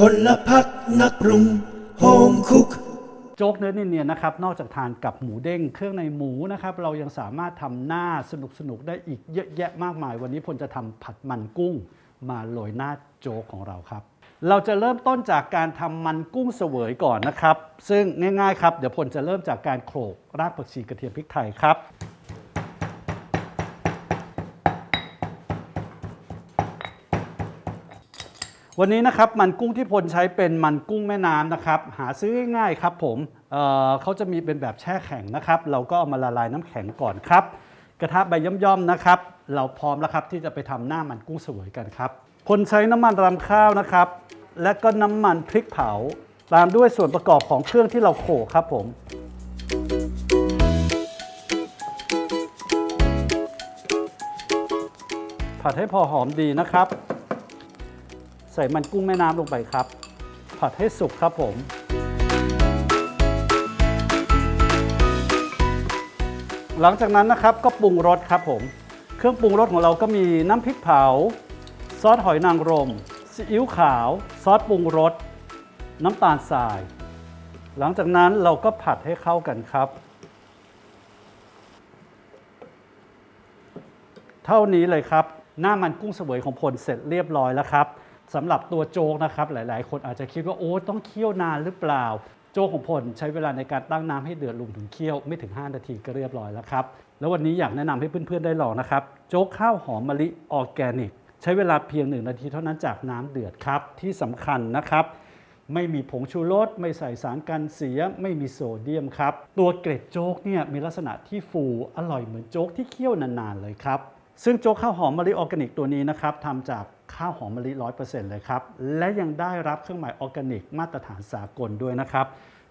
พลพักนักปรุงโฮมคุก โจ๊กเนื้อเนียนๆนะครับ นอกจากทานกับหมูเด้งเครื่องในหมูนะครับ เรายังสามารถทำหน้าสนุกๆ ได้อีกเยอะแยะมากมาย วันนี้พลจะทำผัดมันกุ้งมาโรยหน้าโจ๊กของเราครับ เราจะเริ่มต้นจากการทำมันกุ้งเสวยก่อนนะครับ ซึ่งง่ายๆครับ เดี๋ยวพลจะเริ่มจากการโขลกรากผักชีกระเทียมพริกไทยครับ วันนี้นะครับมันกุ้งที่พลใช้เป็นมันกุ้งแม่น้ำนะครับ หาซื้อง่ายๆครับผมเเขาจะมีเป็นแบบแช่แข็งนะครับ เราก็เอามาละลายน้ำแข็งก่อนครับ กระทะใบย่อมๆนะครับ เราพร้อมแล้วครับที่จะไปทำหน้ามันกุ้งเสวยกันครับพลใช้น้ำมันรำข้าวนะครับ และก็น้ำมันพริกเผา ตามด้วยส่วนประกอบของเครื่องที่เราโขลกครับผมผัดให้พอหอมดีนะครับ ใส่มันกุ้งแม่น้ำลงไปครับ ผัดให้สุกครับผม หลังจากนั้นนะครับก็ปรุงรสครับผม เครื่องปรุงรสของเราก็มีน้ำพริกเผา ซอสหอยนางรมซีอิ๊วขาว ซอสปรุงรส น้ำตาลทราย หลังจากนั้นเราก็ผัดให้เข้ากันครับ เท่านี้เลยครับ หน้ามันกุ้งเสวยของพลเสร็จเรียบร้อยแล้วครับ สำหรับตัวโจ๊กนะครับหลาย ๆ คนอาจจะคิดว่าโอ้ต้องเคี่ยวนานหรือเปล่า โจ๊กของพลใช้เวลาในการตั้งน้ำให้เดือดรวมถึงเคี่ยวไม่ถึง 5 นาทีก็เรียบร้อยแล้วครับแล้ววันนี้อยากแนะนำให้เพื่อน ๆ ได้ลองนะครับโจ๊กข้าวหอมมะลิออร์แกนิก ใช้เวลาเพียง 1 นาทีเท่านั้นจากน้ำเดือดครับที่สำคัญนะครับไม่มีผงชูรสไม่ใส่สารกันเสีย ไม่มีโซเดียมครับ ตัวเกล็ดโจ๊กเนี่ยมีลักษณะที่ฟูอร่อยเหมือนโจ๊กที่เคี่ยวนานๆเลยครับ ซึ่งโจ๊กข้าวหอมมะลิออร์แกนิกตัวนี้นะครับทำจาก ข้าวหอมมะลิ 100%เลยครับ และยังได้รับเครื่องหมายออร์แกนิก มาตรฐานสากลด้วยนะครับ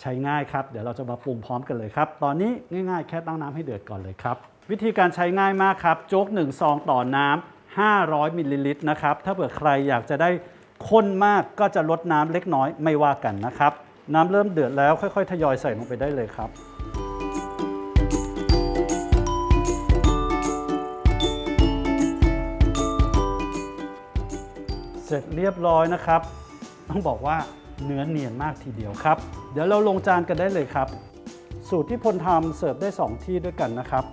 ใช้ง่ายครับ เดี๋ยวเราจะมาปรุงพร้อมกันเลยครับ ตอนนี้ง่ายๆ แค่ตั้งน้ำให้เดือดก่อนเลยครับ วิธีการใช้ง่ายมากครับ โจ๊ก1ซองต่อน้ำ500มิลลิลิตรนะครับ ถ้าเผื่อใครอยากจะได้ข้นมากก็จะลดน้ำเล็กน้อยไม่ว่ากันนะครับ น้ำเริ่มเดือดแล้วค่อย ๆ ทยอยใส่ลงไปได้เลยครับ เสร็จเรียบร้อยนะครับ ต้องบอกว่าเนื้อเนียนมากทีเดียวครับ เดี๋ยวเราลงจานกันได้เลยครับ สูตรที่พลทำเสิร์ฟได้ 2 ที่ด้วยกันนะครับ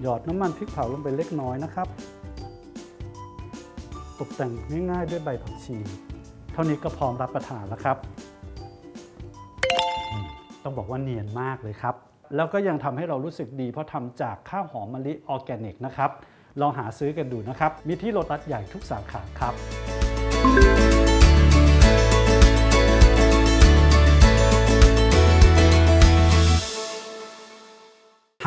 หยอดน้ำมันพริกเผาลงไปเล็กน้อยนะครับ ตกแต่งง่ายๆด้วยใบผักชี เท่านี้ก็พร้อมรับประทานแล้วครับ ต้องบอกว่าเนียนมากเลยครับ แล้วก็ยังทำให้เรารู้สึกดีเพราะทำจากข้าวหอมมะลิออร์แกนิกนะครับลองหาซื้อกันดูนะครับ มีที่โลตัสใหญ่ทุกสาขาครับ